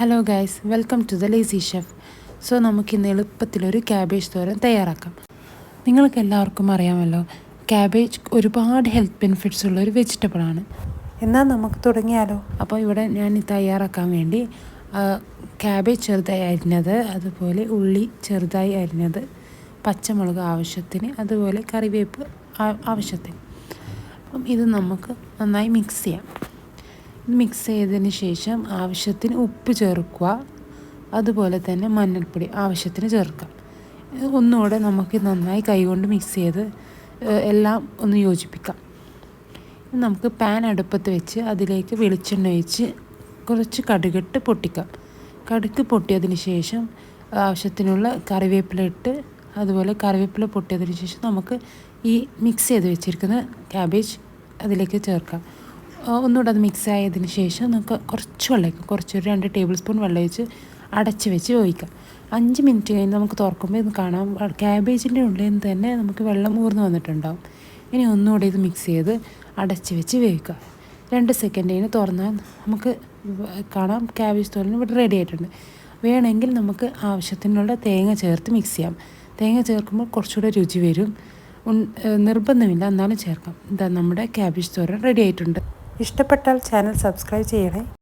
Hello guys welcome to the lazy chef so നമുക്കിന്ന് എളുപ്പത്തിലൊരു cabbage തോരൻ തയ്യാറാക്കാം. നിങ്ങൾക്ക് എല്ലാവർക്കും അറിയാമല്ലോ ക്യാബേജ് ഒരുപാട് ഹെൽത്ത് ബെനിഫിറ്റ്സ് ഉള്ള ഒരു വെജിറ്റബിൾ ആണ്. എന്നാൽ നമുക്ക് തുടങ്ങിയാലോ? അപ്പോൾ ഇവിടെ ഞാൻ ഇത് തയ്യാറാക്കാൻ വേണ്ടി ക്യാബേജ് ചെറുതായി അരിഞ്ഞത് അതുപോലെ ഉള്ളി ചെറുതായി അരിഞ്ഞത് പച്ചമുളക് ആവശ്യത്തിന് അതുപോലെ കറിവേപ്പ് ആവശ്യത്തിന്. അപ്പം ഇത് നമുക്ക് നന്നായി മിക്സ് ചെയ്യാം. മിക്സ് ചെയ്തതിന് ശേഷം ആവശ്യത്തിന് ഉപ്പ് ചേർക്കുക. അതുപോലെ തന്നെ മഞ്ഞൾപ്പൊടി ആവശ്യത്തിന് ചേർക്കാം ഒന്നുകൂടെ നമുക്ക് നന്നായി കൈകൊണ്ട് മിക്സ് ചെയ്ത് എല്ലാം ഒന്ന് യോജിപ്പിക്കാം. നമുക്ക് പാൻ അടുപ്പത്ത് വെച്ച് അതിലേക്ക് വെളിച്ചെണ്ണ ഒഴിച്ച് കുറച്ച് കടുകിട്ട് പൊട്ടിക്കാം. കടുക്ക് പൊട്ടിയതിന് ശേഷം ആവശ്യത്തിനുള്ള കറിവേപ്പില ഇട്ട് അതുപോലെ കറിവേപ്പില പൊട്ടിയതിന് ശേഷം നമുക്ക് ഈ മിക്സ് ചെയ്ത് വെച്ചിരിക്കുന്ന ക്യാബേജ് അതിലേക്ക് ചേർക്കാം. ഒന്നുകൂടെ അത് മിക്സ് ആയതിന് ശേഷം നമുക്ക് കുറച്ച് വെള്ളം ഒഴിക്കാം. കുറച്ച് ഒരു രണ്ട് ടേബിൾ സ്പൂൺ വെള്ളം ഒഴിച്ച് അടച്ച് വെച്ച് വേവിക്കാം. അഞ്ച് മിനിറ്റ് കഴിഞ്ഞ് നമുക്ക് തുറക്കുമ്പോൾ ഇത് കാണാം. ക്യാബേജിന്റെ ഉള്ളിൽ നിന്ന് തന്നെ നമുക്ക് വെള്ളം ഊർന്ന് വന്നിട്ടുണ്ടാവും. ഇനി ഒന്നുകൂടെ ഇത് മിക്സ് ചെയ്ത് അടച്ച് വെച്ച് വേവിക്കുക രണ്ട് സെക്കൻഡ് കഴിഞ്ഞ് തുറന്നാൽ നമുക്ക് കാണാം ക്യാബേജ് തോരൻ ഇവിടെ റെഡി ആയിട്ടുണ്ട്. വേണമെങ്കിൽ നമുക്ക് ആവശ്യത്തിനുള്ള തേങ്ങ ചേർത്ത് മിക്സ് ചെയ്യാം. തേങ്ങ ചേർക്കുമ്പോൾ കുറച്ചുകൂടെ രുചി വരും. നിർബന്ധമില്ല. എന്നാലും ചേർക്കാം. ഇതാ നമ്മുടെ ക്യാബേജ് തോരൻ റെഡി ആയിട്ടുണ്ട്. ഇഷ്ടപ്പെട്ടാൽ ചാനൽ സബ്സ്ക്രൈബ് ചെയ്യണേ.